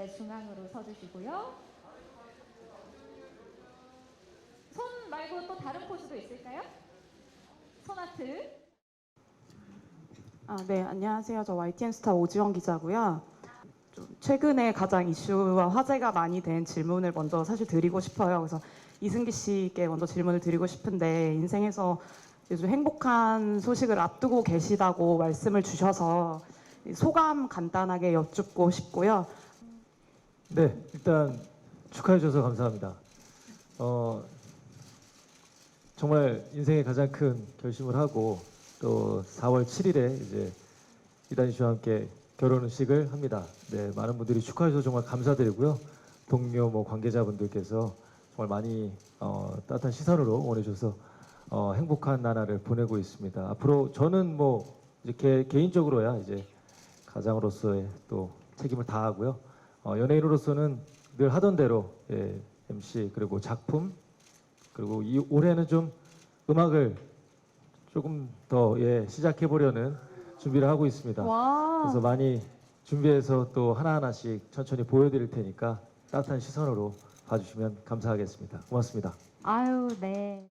네, 중앙으로 서주시고요. 손 말고 또 다른 포즈도 있을까요? 손아트. 아, 네, 안녕하세요. 저 YTN 스타 오지원 기자고요. 좀 최근에 가장 이슈와 화제가 많이 된 질문을 먼저 사실 드리고 싶어요. 그래서 이승기 씨께 먼저 질문을 드리고 싶은데 인생에서 요즘 행복한 소식을 앞두고 계시다고 말씀을 주셔서 소감 간단하게 여쭙고 싶고요. 네, 일단 축하해 주셔서 감사합니다. 어, 정말 인생의 가장 큰 결심을 하고 또 4월 7일에 이제 이단희 씨와 함께 결혼식을 합니다. 네, 많은 분들이 축하해 주셔서 정말 감사드리고요. 동료 뭐 관계자분들께서 정말 많이 어, 따뜻한 시선으로 응원해 주셔서 어, 행복한 나날을 보내고 있습니다. 앞으로 저는 뭐 개, 개인적으로야 이제 가장으로서의 또 책임을 다하고요. 어, 연예인으로서는 늘 하던 대로 예, MC 그리고 작품 그리고 이 올해는 좀 음악을 조금 더 예, 시작해 보려는 준비를 하고 있습니다. 와, 그래서 많이 준비해서 또 하나하나씩 천천히 보여드릴 테니까 따뜻한 시선으로 봐주시면 감사하겠습니다. 고맙습니다. 아유, 네.